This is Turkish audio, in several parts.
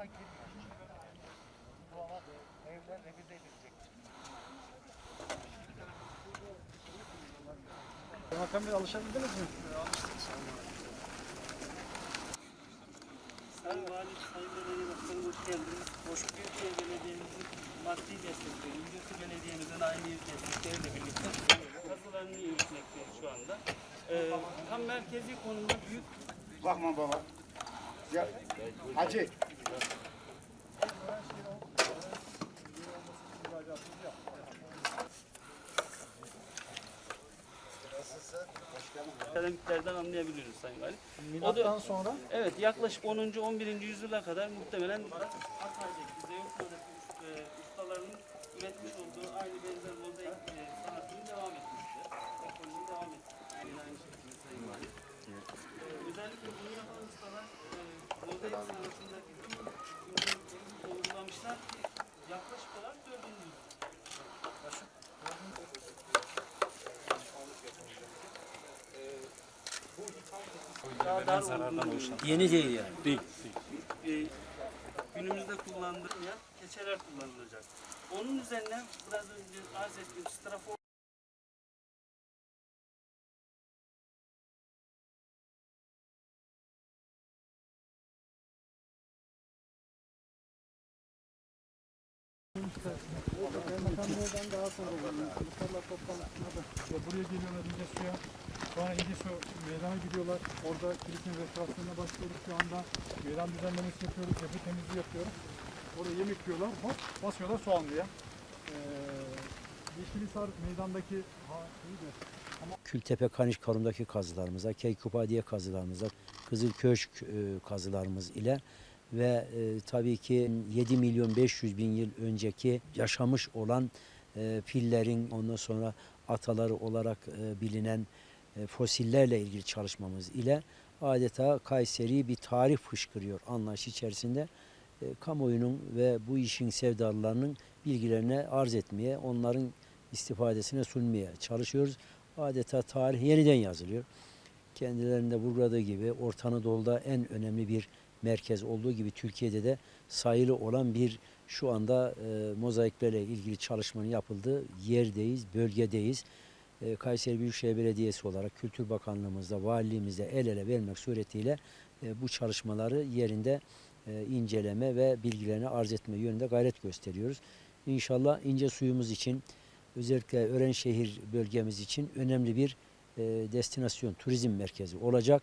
tarafa girmiyor. Bu ama evler revize edilecek. Hakan Bey alışabildiniz mi? Alıştık sanırım. Sayın Vali, Sayın Belediye Başkanı hoş geldiniz. Hoş Büyükşehir Belediye'mizin maddi destekleri, İncirsi Belediye'mizin aile destekleriyle birlikte kazılarını yürütmekteyiz şu anda. Ee, tam merkezi konumda büyük... Bakma baba. Ya, Hacı, akademiklerden anlayabiliyoruz Sayın Valim. Milattan sonra Evet yaklaşık 10. 11. yüzyıla kadar muhtemelen Hatay'daki, Zeynep'teki e, ustaların üretmiş olduğu Daha dar olduğunu Yeni değil yani. Değil. e, günümüzde kullanılmayan keçeler kullanılacak. Onun üzerine biraz önce arz ettiğim strafor Kaymakamlardan daha sonra olur. Muhtarlar toplantısına da ya buraya geliyorlar İnce Su'ya. Sonra İnce Su meydana gidiyorlar. Orada kilisin restorasyonuna başlıyoruz şu anda. Meydan düzenlemesi yapıyoruz. Yapı temizliği yapıyoruz. Orada yemek yiyorlar. Hop basıyorlar Soğanlı'ya. Ee, Yeşilisar meydandaki ha, iyi de Kültepe Kaniş Karum'daki kazılarımıza, Keykupadiye kazılarımıza, Kızıl Köşk e, kazılarımız ile ve e, tabii ki 7 milyon 500 bin yıl önceki yaşamış olan e, fillerin ondan sonra ataları olarak e, bilinen fosillerle ilgili çalışmamız ile adeta Kayseri bir tarih fışkırıyor anlayış içerisinde. E, kamuoyunun ve bu işin sevdalılarının bilgilerine arz etmeye, onların istifadesine sunmaya çalışıyoruz. Adeta tarih yeniden yazılıyor. Kendilerinde vurguladığı gibi Orta Anadolu'da en önemli bir merkez olduğu gibi Türkiye'de de sayılı olan bir şu anda e, mozaiklerle ilgili çalışmanın yapıldığı yerdeyiz, bölgedeyiz. E, Kayseri Büyükşehir Belediyesi olarak Kültür Bakanlığımızda, valiliğimizde el ele vermek suretiyle e, bu çalışmaları yerinde e, inceleme ve bilgilerini arz etme yönünde gayret gösteriyoruz. İnşallah ince suyumuz için özellikle Örenşehir bölgemiz için önemli bir e, destinasyon, turizm merkezi olacak.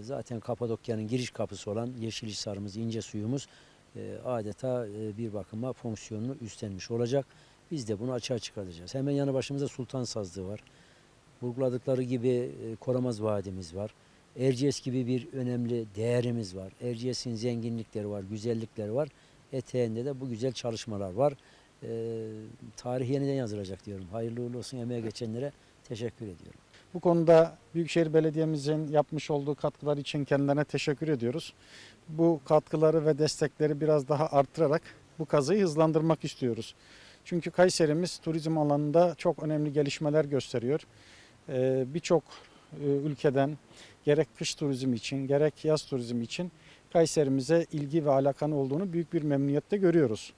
Zaten Kapadokya'nın giriş kapısı olan Yeşilhisar'ımız, ince suyumuz adeta bir bakıma fonksiyonunu üstlenmiş olacak. Biz de bunu açığa çıkartacağız. Hemen yanı başımızda Sultan Sazlığı var. Vurguladıkları gibi e, Koramaz Vadimiz var. Erciyes gibi bir önemli değerimiz var. Erciyes'in zenginlikleri var, güzellikleri var. Eteğinde de bu güzel çalışmalar var. E, tarih yeniden yazılacak diyorum. Hayırlı uğurlu olsun emeğe geçenlere teşekkür ediyorum. Bu konuda Büyükşehir Belediye'mizin yapmış olduğu katkılar için kendilerine teşekkür ediyoruz. Bu katkıları ve destekleri biraz daha arttırarak bu kazıyı hızlandırmak istiyoruz. Çünkü Kayserimiz turizm alanında çok önemli gelişmeler gösteriyor. Ee, Birçok e, ülkeden gerek kış turizmi için gerek yaz turizmi için Kayserimize ilgi ve alakan olduğunu büyük bir memnuniyetle görüyoruz.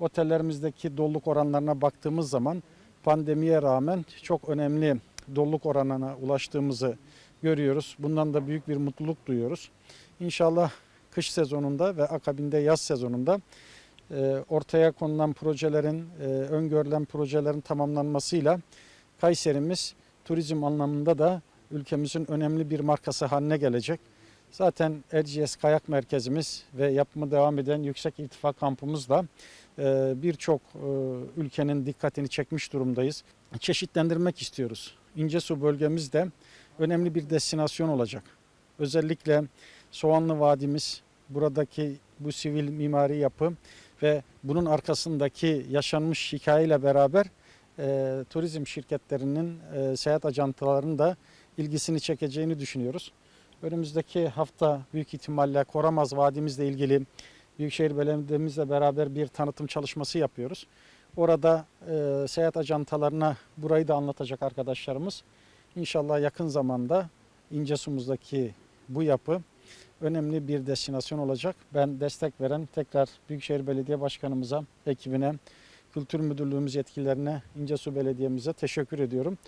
Otellerimizdeki doluluk oranlarına baktığımız zaman pandemiye rağmen çok önemli doluluk oranına ulaştığımızı görüyoruz. Bundan da büyük bir mutluluk duyuyoruz. İnşallah kış sezonunda ve akabinde yaz sezonunda ortaya konulan projelerin, e, öngörülen projelerin tamamlanmasıyla Kayserimiz turizm anlamında da ülkemizin önemli bir markası haline gelecek. Zaten Erciyes Kayak Merkezimiz ve yapımı devam eden yüksek irtifa kampımız da e, birçok e, ülkenin dikkatini çekmiş durumdayız. Çeşitlendirmek istiyoruz. İncesu bölgemiz de önemli bir destinasyon olacak. Özellikle Soğanlı Vadimiz, buradaki bu sivil mimari yapı ve bunun arkasındaki yaşanmış hikayeyle beraber e, turizm şirketlerinin, e, seyahat ajantalarının da ilgisini çekeceğini düşünüyoruz. Önümüzdeki hafta büyük ihtimalle Koramaz Vadimizle ilgili Büyükşehir Belediye'mizle beraber bir tanıtım çalışması yapıyoruz. Orada e, seyahat ajantalarına burayı da anlatacak arkadaşlarımız. İnşallah yakın zamanda İncesu'muzdaki bu yapı önemli bir destinasyon olacak. Ben destek veren tekrar Büyükşehir Belediye Başkanımıza, ekibine, Kültür Müdürlüğümüz yetkililerine, İncesu Belediye'mize teşekkür ediyorum.